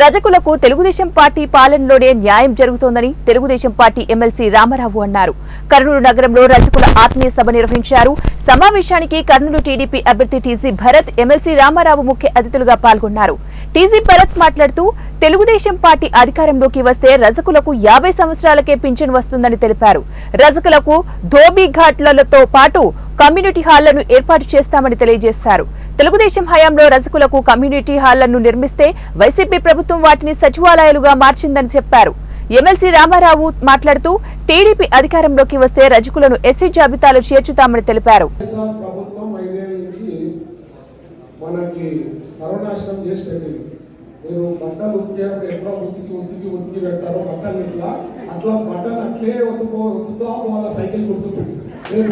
రజకులకు Telugu Desam party పాలనలోనే న్యాయం జరుగుతోందని Telugu Desam party MLC Ramarao అన్నారు. కర్నూలు నగరంలో రజకుల ఆత్మీయ సభ నిర్వహించారు. సమావేశానికి కర్నూలు టీడీపీ అభ్యర్థి టీజీ భరత్ ఎమ్మెల్సీ రామారావు ముఖ్య అతిథులుగా పాల్గొన్నారు. టీజీ భరత్ మాట్లాడుతూ తెలుగుదేశం పార్టీ అధికారంలోకి వస్తే రజకులకు యాభై సంవత్సరాలకే పింఛన్ వస్తుందని తెలిపారు. రజకులకు ధోబీ ఘాట్లతో పాటు కమ్యూనిటీ హాళ్ళను ఏర్పాటు చేస్తామని తెలియజేశారు. తెలుగుదేశం హయాంలో రజకులకు కమ్యూనిటీ హాళ్ళను నిర్మిస్తే వైసీపీ ప్రభుత్వం వాటిని సచివాలయాలుగా మార్చిందని చెప్పారు. ఎమ్మెల్సీ రామారావు మాట్లాడుతూ టీడీపీ అధికారంలోకి వస్తే రజకులను ఎస్సీ జాబితాలో చేర్చుతామని తెలిపారు. మీరు బట్టలు ఉతికేటప్పుడు ఎట్లా ఉతికి ఉతికి ఉతికి పెడతారో బట్టలు ఇట్లా అట్లా బట్టలు అట్లే ఉతుకో ఉతుకుతా వాళ్ళ సైకిల్ గుర్తుంది. మీరు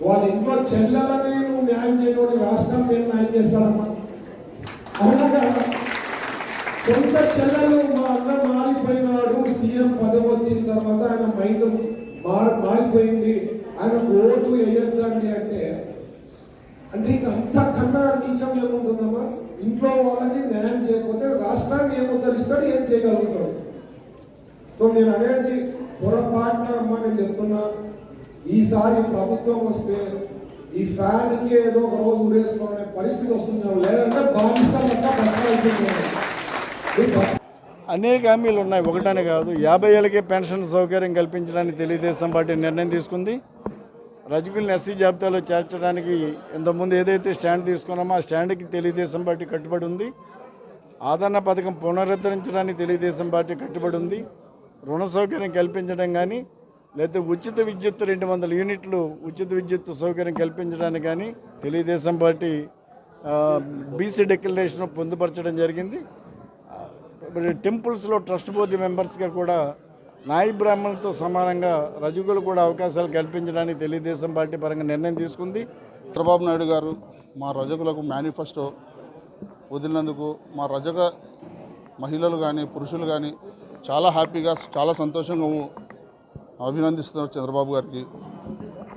వాళ్ళ ఇంట్లో చెల్లెలని నువ్వు న్యాయం చేయడం రాష్ట్రం నేను న్యాయం చేస్తాడమ్మా? అవునా కదా? సొంత చెల్లెలు మా అన్న మారిపోయినాడు సీఎం పదవి వచ్చిన తర్వాత ఆయన మైండ్ మారి మారిపోయింది. ఆయన ఓటు వేయొద్దండి అంటే అంటే ఇంక అంతకన్నా నీచం ఏముంటుందమ్మా? ఇంట్లో వాళ్ళకి న్యాయం చేయకపోతే రాష్ట్రాన్ని ఏం ఉద్ధరిస్తాడు ఏం చేయగలుగుతాడు? సో నేను అనేది పొరపాటున అమ్మా నేను చెప్తున్నా. ఈసారి ప్రభుత్వం వస్తే ఈ ఫ్యాన్కి ఏదో ఒక రోజు ఉరేసుకోవాలనే పరిస్థితి వస్తుంది లేదంటే అనేక హామీలు ఉన్నాయి. ఒకటనే కాదు యాభై ఏళ్ళకే పెన్షన్ సౌకర్యం కల్పించడానికి తెలుగుదేశం పార్టీ నిర్ణయం తీసుకుంది. రజకుల్ని ఎస్సీ జాబితాలో చేర్చడానికి ఇంతకుముందు ఏదైతే స్టాండ్ తీసుకున్నామో ఆ స్టాండ్కి తెలుగుదేశం పార్టీ కట్టుబడి ఉంది. ఆదరణ పథకం పునరుద్ధరించడానికి తెలుగుదేశం పార్టీ కట్టుబడి ఉంది. రుణ సౌకర్యం కల్పించడం కానీ లేకపోతే ఉచిత విద్యుత్ రెండు వందల యూనిట్లు ఉచిత విద్యుత్ సౌకర్యం కల్పించడానికి కానీ తెలుగుదేశం పార్టీ బీసీ డిక్లరేషన్ పొందుపరచడం జరిగింది. టెంపుల్స్లో ట్రస్ట్ బోర్డు మెంబర్స్గా కూడా నాయి బ్రాహ్మణులతో సమానంగా రజకులు కూడా అవకాశాలు కల్పించడానికి తెలుగుదేశం పార్టీ పరంగా నిర్ణయం తీసుకుంది. చంద్రబాబు నాయుడు గారు మా రజకులకు మేనిఫెస్టో వదిలినందుకు మా రజక మహిళలు కానీ పురుషులు కానీ చాలా హ్యాపీగా చాలా సంతోషంగా అభినందిస్తున్నారు చంద్రబాబు గారికి.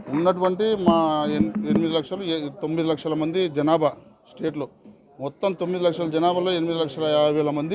ఉన్నటువంటి మా ఎన్- ఎనిమిది లక్షలు ఏ- తొమ్మిది లక్షల మంది జనాభా స్టేట్లో. మొత్తం తొమ్మిది లక్షల జనాభాలో ఎనిమిది లక్షల యాభై వేల మంది